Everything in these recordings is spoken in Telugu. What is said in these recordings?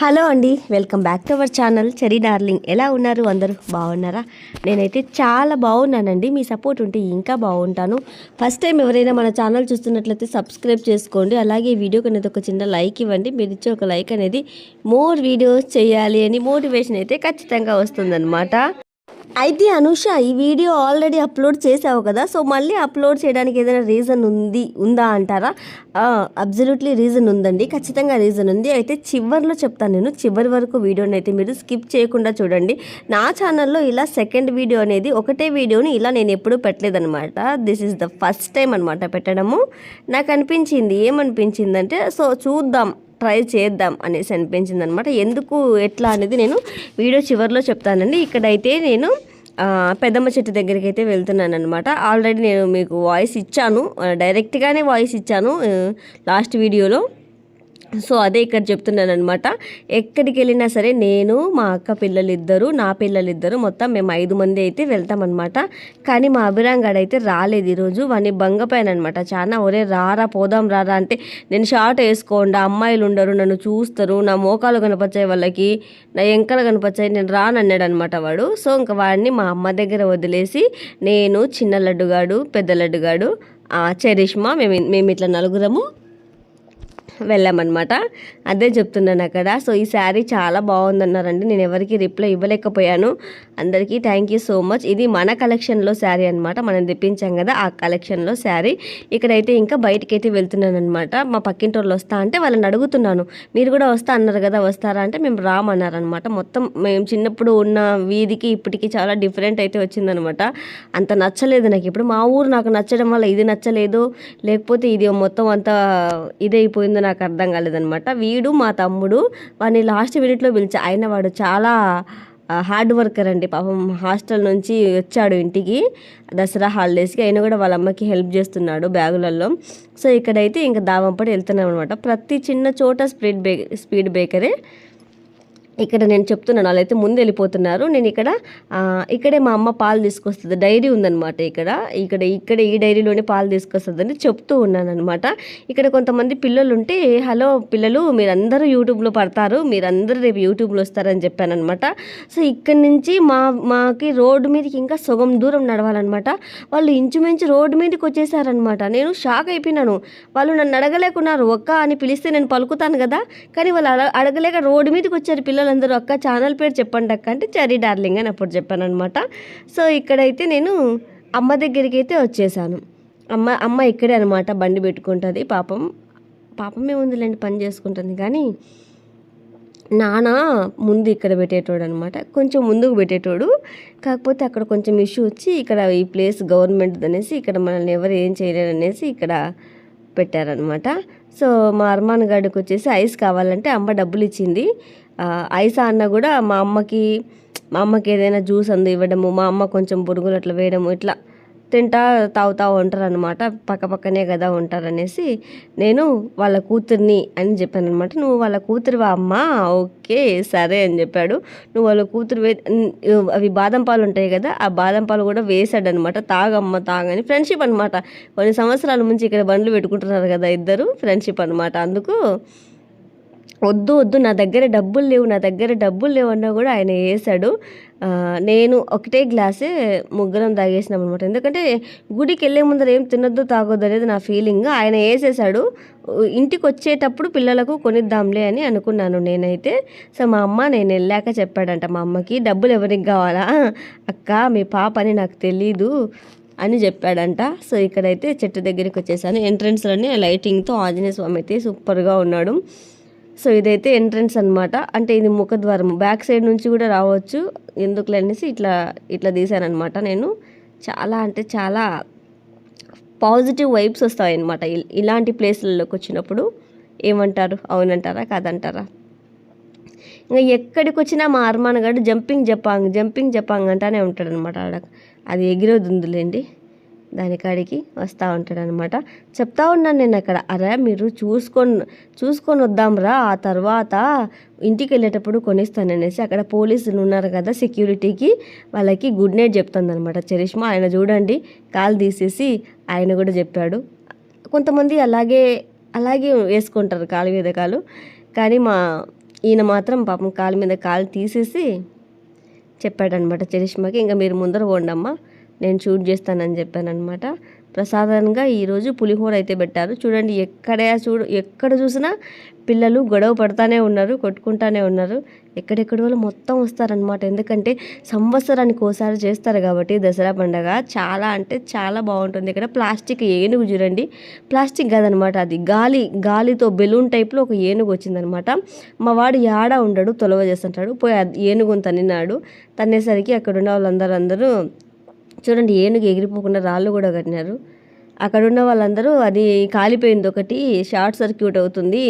హలో అండి welcome back to our channel. Cherry darling ఎలా ఉన్నారు అందరూ? బాగున్నారా? నేనైతే చాలా బాగున్నానండి. మీ సపోర్ట్ ఉంటే ఇంకా బాగుంటాను. ఫస్ట్ టైం ఎవరైనా మన ఛానల్ చూస్తున్నట్లయితే సబ్స్క్రైబ్ చేసుకోండి. అలాగే ఈ వీడియోకి అనేది ఒక చిన్న లైక్ ఇవ్వండి. మీరు ఇచ్చే ఒక లైక్ అనేది మోర్ వీడియోస్ చేయాలి అని మోటివేషన్ అయితే ఖచ్చితంగా వస్తుందన్నమాట. అయితే అనుష ఈ వీడియో ఆల్రెడీ అప్లోడ్ చేసావు కదా సో మళ్ళీ అప్లోడ్ చేయడానికి ఏదైనా రీజన్ ఉంది ఉందా అంటారా? అబ్జల్యూట్లీ రీజన్ ఉందండి ఖచ్చితంగా రీజన్ ఉంది. అయితే చివరిలో చెప్తాను నేను చివరి వరకు వీడియోని అయితే మీరు స్కిప్ చేయకుండా చూడండి. నా ఛానల్లో ఇలా సెకండ్ వీడియో అనేది ఒకటే వీడియోని ఇలా నేను ఎప్పుడూ పెట్టలేదనమాట this is the first time అనమాట పెట్టడము. నాకు అనిపించింది ఏమనిపించిందంటే సో చూద్దాం ట్రై చేద్దాం అనేసి అనిపించింది అనమాట ఎందుకు ఎట్లా అనేది నేను వీడియో చివరిలో చెప్తానండి. ఇక్కడైతే నేను పెద్దమ్మ చెట్టు దగ్గరికి అయితే వెళ్తున్నాను అనమాట ఆల్రెడీ నేను మీకు వాయిస్ ఇచ్చాను. డైరెక్ట్గానే వాయిస్ ఇచ్చాను లాస్ట్ వీడియోలో సో అదే ఇక్కడ చెప్తున్నాను అనమాట ఎక్కడికి వెళ్ళినా సరే నేను మా అక్క పిల్లలిద్దరు నా పిల్లలిద్దరు మొత్తం మేము ఐదు మంది అయితే వెళ్తామన్నమాట. కానీ మా అభిరాంగాడు అయితే రాలేదు ఈరోజు. వాడిని బంగపైన అనమాట చాలా ఒరే రారా పోదాం రారా అంటే నేను షార్ట్ వేసుకోండి అమ్మాయిలు ఉండరు నన్ను చూస్తారు నా మోకాలు కనపచ్చాయి వాళ్ళకి నా ఎంకలు కనపచ్చాయి నేను రానన్నాడు అనమాట వాడు. సో ఇంకా వాడిని మా అమ్మ దగ్గర వదిలేసి నేను చిన్న లడ్డుగాడు పెద్ద లడ్డుగాడు చరిష్మా మేము మేము ఇట్లా నలుగురము వెళ్ళామన్నమాట. అదే చెప్తున్నాను అక్కడ. సో ఈ శారీ చాలా బాగుందన్నారండి. నేను ఎవరికి రిప్లై ఇవ్వలేకపోయాను. అందరికీ థ్యాంక్ యూ సో మచ్. ఇది మన కలెక్షన్లో శారీ అనమాట మనం తెప్పించాం కదా ఆ కలెక్షన్లో శారీ. ఇక్కడైతే ఇంకా బయటకైతే వెళ్తున్నాను అనమాట మా పక్కింటి వాళ్ళు వస్తా అంటే వాళ్ళని అడుగుతున్నాను. మీరు కూడా వస్తా అన్నారు కదా వస్తారా అంటే మేము రామన్నారనమాట మొత్తం మేము చిన్నప్పుడు ఉన్న వీధికి ఇప్పటికి చాలా డిఫరెంట్ అయితే వచ్చిందనమాట అంత నచ్చలేదు నాకు ఇప్పుడు. మా ఊరు నాకు నచ్చడం వల్ల ఇది నచ్చలేదు. లేకపోతే ఇది మొత్తం అంత ఇదైపోయిందని నాకు అర్థం కాలేదనమాట వీడు మా తమ్ముడు వాడిని లాస్ట్ మినిట్లో పిలిచి. ఆయన వాడు చాలా హార్డ్ వర్కర్ అండి. పాపం హాస్టల్ నుంచి వచ్చాడు ఇంటికి దసరా హాలిడేస్కి. అయినా కూడా వాళ్ళ అమ్మకి హెల్ప్ చేస్తున్నాడు బ్యాగులలో సో ఇక్కడైతే ఇంకా దావంపడి వెళ్తున్నాం అనమాట ప్రతి చిన్న చోట స్పీడ్ బే స్పీడ్ బ్రేకరే. ఇక్కడ నేను చెప్తున్నాను వాళ్ళైతే ముందు వెళ్ళిపోతున్నారు. నేను ఇక్కడ ఇక్కడే మా అమ్మ పాలు తీసుకొస్తుంది. డైరీ ఉందన్నమాట ఇక్కడ. ఇక్కడ ఇక్కడ ఈ డైరీలోనే పాలు తీసుకొస్తుందని చెప్తూ ఉన్నాను అనమాట ఇక్కడ కొంతమంది పిల్లలు ఉంటే హలో పిల్లలు మీరందరూ యూట్యూబ్లో పడతారు. మీరందరూ రేపు యూట్యూబ్లో వస్తారని చెప్పానమాట సో ఇక్కడ నుంచి మా మాకి రోడ్డు మీదకి ఇంకా సగం దూరం నడవాలన్నమాట. వాళ్ళు ఇంచుమించు రోడ్డు మీదకి వచ్చేసారనమాట నేను షాక్ అయిపోయినాను. వాళ్ళు నన్ను అడగలేకున్నారు ఒక్క అని పిలిస్తే నేను పలుకుతాను కదా. కానీ వాళ్ళు అడగ అడగలేక రోడ్డు మీదకి వచ్చారు పిల్లలు. పిల్లలందరూ అక్క ఛానల్ పేరు చెప్పండి అక్క అంటే చరీ డార్లింగ్ అని అప్పుడు చెప్పాను అనమాట సో ఇక్కడైతే నేను అమ్మ దగ్గరికి అయితే వచ్చేసాను. అమ్మ అమ్మ ఇక్కడే అనమాట బండి పెట్టుకుంటుంది. పాపం పాపమే ఉందిలేండి పని చేసుకుంటుంది. కానీ నాన్న ముందు ఇక్కడ పెట్టేటోడు అనమాట కొంచెం ముందుకు పెట్టేటోడు. కాకపోతే అక్కడ కొంచెం ఇష్యూ వచ్చి ఇక్కడ ఈ ప్లేస్ గవర్నమెంట్ అనేసి ఇక్కడ మనల్ని ఎవరు ఏం చేయలేరు అనేసి ఇక్కడ పెట్టారనమాట సో మా అర్మాన్ గాడికి వచ్చేసి ఐస్ కావాలంటే అమ్మ డబ్బులు ఇచ్చింది ఐసా అన్న కూడా మా అమ్మకి మా అమ్మకి ఏదైనా జ్యూస్ అందు ఇవ్వడము మా అమ్మ కొంచెం బురుగులు అట్లా వేయడము ఇట్లా తింటా తాగుతా ఉంటారు అనమాట పక్క పక్కనే కదా ఉంటారనేసి నేను వాళ్ళ కూతుర్ని అని చెప్పాను అనమాట నువ్వు వాళ్ళ కూతురువా అమ్మా? ఓకే సరే అని చెప్పాడు. నువ్వు వాళ్ళ కూతురు వే అవి బాదం పాలు ఉంటాయి కదా ఆ బాదం పాలు కూడా వేసాడు అనమాట తాగమ్మ తాగని ఫ్రెండ్షిప్ అనమాట కొన్ని సంవత్సరాల నుంచి ఇక్కడ బండ్లు పెట్టుకుంటున్నారు కదా ఇద్దరు ఫ్రెండ్షిప్ అనమాట అందుకు వద్దు వద్దు నా దగ్గర డబ్బులు లేవు నా దగ్గర డబ్బులు లేవు అన్నా కూడా ఆయన వేసాడు నేను ఒకటే గ్లాసే ముగ్గురం తాగేసినాం అనమాట ఎందుకంటే గుడికి వెళ్ళే ముందర ఏం తినొద్దు తాగొద్దు అనేది నా ఫీలింగ్. ఆయన వేసేసాడు ఇంటికి వచ్చేటప్పుడు పిల్లలకు కొనిద్దాంలే అని అనుకున్నాను నేనైతే. సో మా అమ్మ నేను వెళ్ళాక చెప్పాడంట మా అమ్మకి డబ్బులు ఎవరికి కావాలా? అక్క మీ పాప అని నాకు తెలీదు అని చెప్పాడంట. సో ఇక్కడైతే చెట్టు దగ్గరికి వచ్చేసాను. ఎంట్రన్స్లోనే లైటింగ్తో ఆంజనేయ స్వామి అయితే సూపర్గా ఉన్నాడు. సో ఇదైతే ఎంట్రన్స్ అనమాట అంటే ఇది ముఖద్వారం. బ్యాక్ సైడ్ నుంచి కూడా రావచ్చు. ఎందుకులే అనేసి ఇట్లా ఇట్లా తీసాను అనమాట నేను. చాలా అంటే చాలా పాజిటివ్ వైబ్స్ వస్తాయి అనమాట ఇలాంటి ప్లేస్లలోకి వచ్చినప్పుడు. ఏమంటారు? అవునంటారా? కాదంటారా? ఇంకా ఎక్కడికి వచ్చినా మా అర్మాన్ గడు జంపింగ్ జపాంగ్ జంపింగ్ జపాంగ్ అంటానే ఉంటాడనమాట ఆడ. అది ఎగిరోది ఉందిలేండి దానికాడికి వస్తూ ఉంటాడనమాట. చెప్తా ఉన్నాను నేను అక్కడ. అరే మీరు చూసుకొని చూసుకొని వద్దాంరా. ఆ తర్వాత ఇంటికి వెళ్ళేటప్పుడు కొనిస్తాననేసి అక్కడ పోలీసులు ఉన్నారు కదా సెక్యూరిటీకి. వాళ్ళకి గుడ్ నైట్ చెప్తుందనమాట. చరిష్మా ఆయన చూడండి. కాలు తీసేసి ఆయన కూడా చెప్పాడు. కొంతమంది అలాగే అలాగే వేసుకుంటారు కాలు మీద కాలు. కానీ మా ఈయన మాత్రం పాపం కాలు మీద కాలు తీసేసి చెప్పాడనమాట చరిష్మాకి. ఇంకా మీరు ముందర పోండమ్మా. నేను షూట్ చేస్తానని చెప్పానమాట ప్రసాదంగా ఈరోజు పులిహోర అయితే పెట్టారు. చూడండి ఎక్కడ చూడు ఎక్కడ చూసినా పిల్లలు గొడవ పడతానే ఉన్నారు కొట్టుకుంటానే ఉన్నారు. ఎక్కడెక్కడ వాళ్ళు మొత్తం వస్తారనమాట ఎందుకంటే సంవత్సరానికి ఒకసారి చేస్తారు కాబట్టి దసరా పండగ చాలా అంటే చాలా బాగుంటుంది. ఇక్కడ ప్లాస్టిక్ ఏనుగు చూడండి. ప్లాస్టిక్ కాదనమాట అది. గాలి గాలితో బెలూన్ టైప్లో ఒక ఏనుగు వచ్చిందనమాట మా వాడు యాడ ఉండడు తొలవ చేస్తుంటాడు. పోయి ఆ ఏనుగుని తన్నినాడు. తన్నేసరికి అక్కడ ఉన్న వాళ్ళందరూ అందరూ చూడండి ఏనుగు ఎగిరిపోకుండా రాళ్ళు కూడా కట్టినారు. అక్కడ ఉన్న వాళ్ళందరూ అది కాలిపోయింది ఒకటి షార్ట్ సర్క్యూట్ అవుతుంది.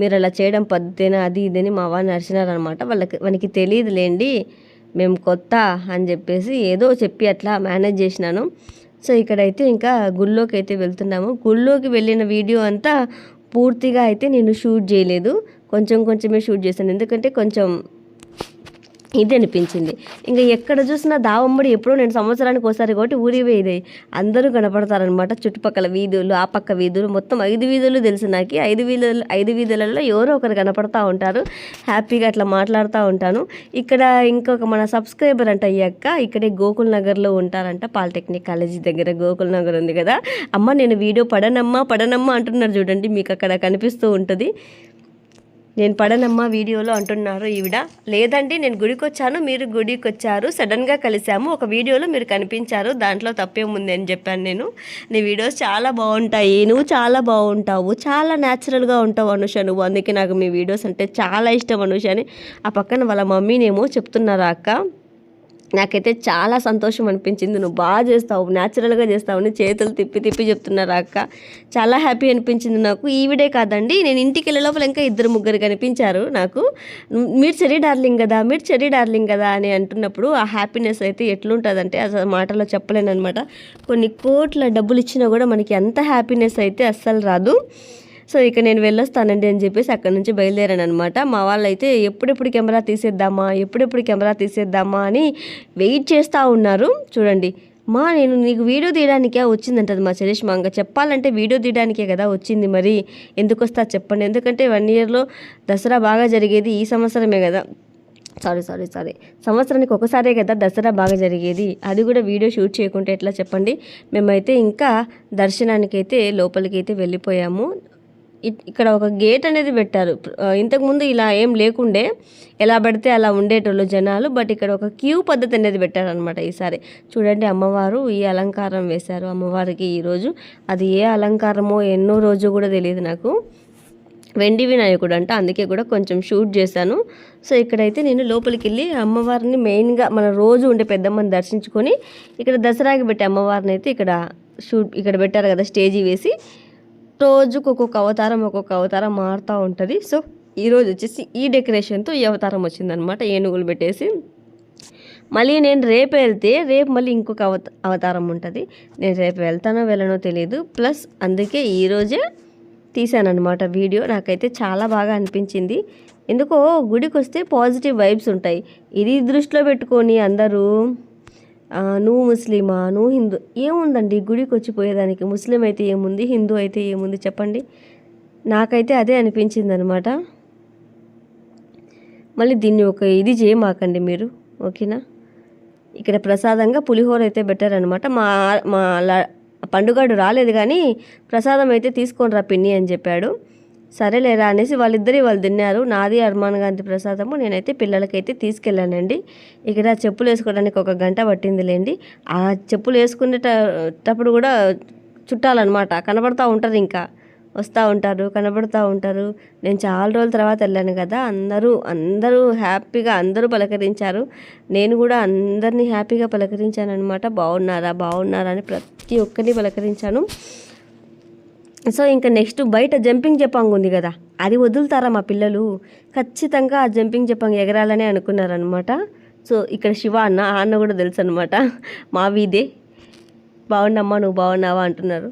మీరు అలా చేయడం పద్ధతేనా అది ఇదని మా వాడిని అరిచినారనమాట వాళ్ళకి వానికి తెలియదులేండి మేము కొత్త అని చెప్పేసి ఏదో చెప్పి అట్లా మేనేజ్ చేసినాను. సో ఇక్కడైతే ఇంకా గుళ్ళోకి అయితే వెళ్తున్నాము. గుళ్ళోకి వెళ్ళిన వీడియో అంతా పూర్తిగా అయితే నేను షూట్ చేయలేదు. కొంచెం కొంచెమే షూట్ చేశాను. ఎందుకంటే కొంచెం ఇది అనిపించింది. ఇంకా ఎక్కడ చూసినా దావమ్మడి ఎప్పుడో నేను సంవత్సరానికి ఒకసారి కాబట్టి ఊరి అందరూ కనపడతారనమాట చుట్టుపక్కల వీధులు ఆ పక్క వీధులు మొత్తం ఐదు వీధులు తెలుసు నాకు. ఐదు వీధులు ఐదు వీధులలో ఎవరో ఒకరు కనపడతా ఉంటారు. హ్యాపీగా అట్లా మాట్లాడుతూ ఉంటాను. ఇక్కడ ఇంకొక మన సబ్స్క్రైబర్ అంట ఈ అక్క. ఇక్కడే గోకుల్ నగర్లో ఉంటారంట పాలిటెక్నిక్ కాలేజీ దగ్గర. గోకుల్ నగర్ ఉంది కదా. అమ్మ నేను వీడియో పడనమ్మా పడనమ్మా అంటున్నారు చూడండి. మీకు అక్కడ కనిపిస్తూ ఉంటుంది. నేను పడనమ్మా వీడియోలో అంటున్నారు ఈవిడ. లేదండి నేను గుడికి వచ్చాను మీరు గుడికి వచ్చారు సడన్గా కలిసాము ఒక వీడియోలో మీరు కనిపించారు దాంట్లో తప్పేముంది అని చెప్పాను నేను. నీ వీడియోస్ చాలా బాగుంటాయి నువ్వు చాలా బాగుంటావు చాలా న్యాచురల్గా ఉంటావు అనుష నువ్వు. అందుకే నాకు మీ వీడియోస్ అంటే చాలా ఇష్టం అనుష అని. ఆ పక్కన వాళ్ళ మమ్మీనేమో చెప్తున్నారు అక్క? నాకైతే చాలా సంతోషం అనిపించింది. నువ్వు బాగా చేస్తావు న్యాచురల్గా చేస్తావు అని చేతులు తిప్పి తిప్పి చెప్తున్నారు అక్క. చాలా హ్యాపీ అనిపించింది నాకు. ఈవిడే కాదండి నేను ఇంటికి వెళ్ళే లోపల ఇంకా ఇద్దరు ముగ్గురు కనిపించారు నాకు. మీరు చెరీ డార్లింగ్ కదా మీరు చెరీ డార్లింగ్ కదా అని అంటున్నప్పుడు ఆ హ్యాపీనెస్ అయితే ఎట్లుంటుందంటే అసలు మాటలో చెప్పలేను అనమాట కొన్ని కోట్ల డబ్బులు ఇచ్చినా కూడా మనకి ఎంత హ్యాపీనెస్ అయితే అస్సలు రాదు. సో ఇక నేను వెళ్ళొస్తానండి అని చెప్పేసి అక్కడ నుంచి బయలుదేరాను అనమాట మా వాళ్ళైతే ఎప్పుడెప్పుడు కెమెరా తీసేద్దామా ఎప్పుడెప్పుడు కెమెరా తీసేద్దామా అని వెయిట్ చేస్తూ ఉన్నారు. చూడండి మా నేను నీకు వీడియో తీయడానికే వచ్చిందంటది మా చరిష్మ ఇంకా చెప్పాలంటే వీడియో తీయడానికే కదా వచ్చింది మరి. ఎందుకు వస్తా చెప్పండి. ఎందుకంటే వన్ ఇయర్లో దసరా బాగా జరిగేది ఈ సంవత్సరమే కదా. Sorry sorry sorry. సంవత్సరానికి ఒకసారే కదా దసరా బాగా జరిగేది. అది కూడా వీడియో షూట్ చేయకుంటే ఎట్లా చెప్పండి. మేమైతే ఇంకా దర్శనానికి అయితే లోపలికి అయితే వెళ్ళిపోయాము. ఇక్కడ ఒక గేట్ అనేది పెట్టారు. ఇంతకుముందు ఇలా ఏం లేకుండే ఎలా పడితే అలా ఉండేటోళ్ళు జనాలు బట్ ఇక్కడ ఒక క్యూ పద్ధతి అనేది పెట్టారనమాట ఈసారి. చూడండి అమ్మవారు ఈ అలంకారం వేశారు అమ్మవారికి ఈరోజు అది ఏ అలంకారమో ఎన్నో రోజు కూడా తెలియదు నాకు. వెండి వినాయకుడు అంట అందుకే కూడా కొంచెం షూట్ చేశాను. సో ఇక్కడైతే నేను లోపలికి వెళ్ళి అమ్మవారిని మెయిన్గా మన రోజు ఉండే పెద్దమ్మని దర్శించుకొని ఇక్కడ దసరాకి పెట్టే అమ్మవారిని అయితే ఇక్కడ షూట్ ఇక్కడ పెట్టారు కదా స్టేజీ వేసి. రోజుకు ఒక్కొక్క అవతారం ఒక్కొక్క అవతారం మారుతూ ఉంటుంది. సో ఈరోజు వచ్చేసి ఈ డెకరేషన్తో ఈ అవతారం వచ్చిందనమాట ఏనుగులు పెట్టేసి. మళ్ళీ నేను రేపు వెళ్తే రేపు మళ్ళీ ఇంకొక అవత అవతారం ఉంటుంది. నేను రేపు వెళ్తానో వెళ్ళనో తెలియదు ప్లస్ అందుకే ఈరోజే తీశానమాట వీడియో. నాకైతే చాలా బాగా అనిపించింది. ఎందుకో గుడికి వస్తే పాజిటివ్ వైబ్స్ ఉంటాయి. ఇది దృష్టిలో పెట్టుకొని అందరూ నువ్వు ముస్లిమా? నువ్వు హిందూ? ఏముందండి? గుడికి వచ్చిపోయేదానికి ముస్లిం అయితే ఏముంది? హిందూ అయితే ఏముంది? చెప్పండి. నాకైతే అదే అనిపించింది అనమాట మళ్ళీ దీన్ని ఒక ఇది చేయమాకండి మీరు ఓకేనా? ఇక్కడ ప్రసాదంగా పులిహోర అయితే పెట్టారనమాట. మా మా పండుగాడు రాలేదు కానీ ప్రసాదం అయితే తీసుకొని రా పిన్ని అని చెప్పాడు. సరేలేరా అనేసి వాళ్ళిద్దరి వాళ్ళు తిన్నారు. నాది అర్మాన్ గాంధీ ప్రసాదము. నేనైతే పిల్లలకైతే తీసుకెళ్ళానండి. ఇక్కడ చెప్పులు వేసుకోవడానికి ఒక గంట పట్టిందిలేండి. ఆ చెప్పులు వేసుకునేటప్పుడు కూడా చుట్టాలన్నమాట. కనబడతా ఉంటారు ఇంకా. వస్తూ ఉంటారు కనబడుతూ ఉంటారు. నేను చాలా రోజుల తర్వాత వెళ్ళాను కదా. అందరూ అందరూ హ్యాపీగా అందరూ పలకరించారు. నేను కూడా అందరినీ హ్యాపీగా పలకరించాను అనమాట బాగున్నారా బాగున్నారా అని ప్రతి ఒక్కరిని పలకరించాను. సో ఇంకా నెక్స్ట్ బయట జంపింగ్ జపాంగ్ ఉంది కదా అది వదులుతారా మా పిల్లలు? ఖచ్చితంగా ఆ జంపింగ్ జపాంగ్ ఎగరాలని అనుకున్నారనమాట సో ఇక్కడ శివ అన్న ఆ అన్న కూడా తెలుసు అనమాట మా వీధే. బాగుండమ్మా నువ్వు బాగున్నావా అంటున్నారు.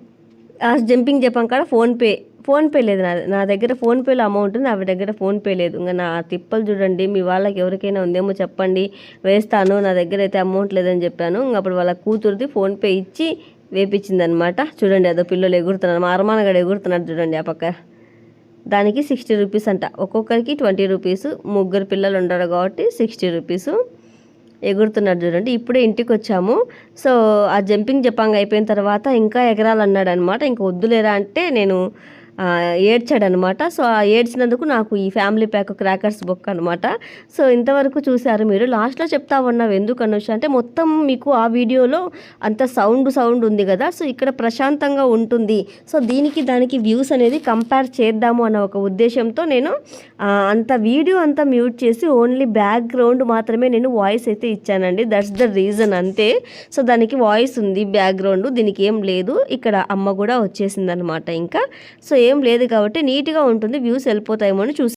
ఆ జంపింగ్ జపాంగ్ కాడ ఫోన్పే ఫోన్పే లేదు నా నా దగ్గర ఫోన్పేలో అమౌంట్ ఉంది ఆవిడ దగ్గర ఫోన్పే లేదు. ఇంకా నా తిప్పలు చూడండి మీ వాళ్ళకి ఎవరికైనా ఉందేమో చెప్పండి వేస్తాను నా దగ్గర అయితే అమౌంట్ లేదని చెప్పాను. ఇంకా అప్పుడు వాళ్ళ కూతురుది ఫోన్పే ఇచ్చి వేపించిందనమాట. చూడండి అదో పిల్లలు ఎగురుతున్నారు. మా అరమానగాడు ఎగురుతున్నాడు చూడండి ఆ పక్క. దానికి సిక్స్టీ రూపీస్ అంట. ఒక్కొక్కరికి ట్వంటీ రూపీస్ ముగ్గురు పిల్లలు ఉండరు కాబట్టి సిక్స్టీ రూపీస్ ఎగురుతున్నాడు చూడండి. ఇప్పుడే ఇంటికి వచ్చాము సో ఆ జంపింగ్ జపాంగ్ అయిపోయిన తర్వాత ఇంకా ఎగరాలన్నాడు అనమాట ఇంకా వద్దులేరా అంటే నేను ఏడ్చాడనమాట. సో ఆ ఏడ్చినందుకు నాకు ఈ ఫ్యామిలీ ప్యాక్ క్రాకర్స్ బుక్ అనమాట. సో ఇంతవరకు చూశారు మీరు. లాస్ట్లో చెప్తా ఉన్నావు ఎందుకు అనొచ్చు అంటే మొత్తం మీకు ఆ వీడియోలో అంత సౌండ్ సౌండ్ ఉంది కదా. సో ఇక్కడ ప్రశాంతంగా ఉంటుంది. సో దీనికి దానికి వ్యూస్ అనేది కంపేర్ చేద్దాము అన్న ఒక ఉద్దేశంతో నేను అంత వీడియో అంతా మ్యూట్ చేసి ఓన్లీ బ్యాక్గ్రౌండ్ మాత్రమే నేను వాయిస్ అయితే ఇచ్చానండి. దట్స్ ద రీజన్ అంతే. సో దానికి వాయిస్ ఉంది బ్యాక్గ్రౌండ్. దీనికి ఏం లేదు. ఇక్కడ అమ్మ కూడా వచ్చేసింది అనమాట ఇంకా. సో ఏ లేదు కాబట్టి నీట్గా ఉంటుంది వ్యూస్ వెళ్ళిపోతాయేమో అని చూసి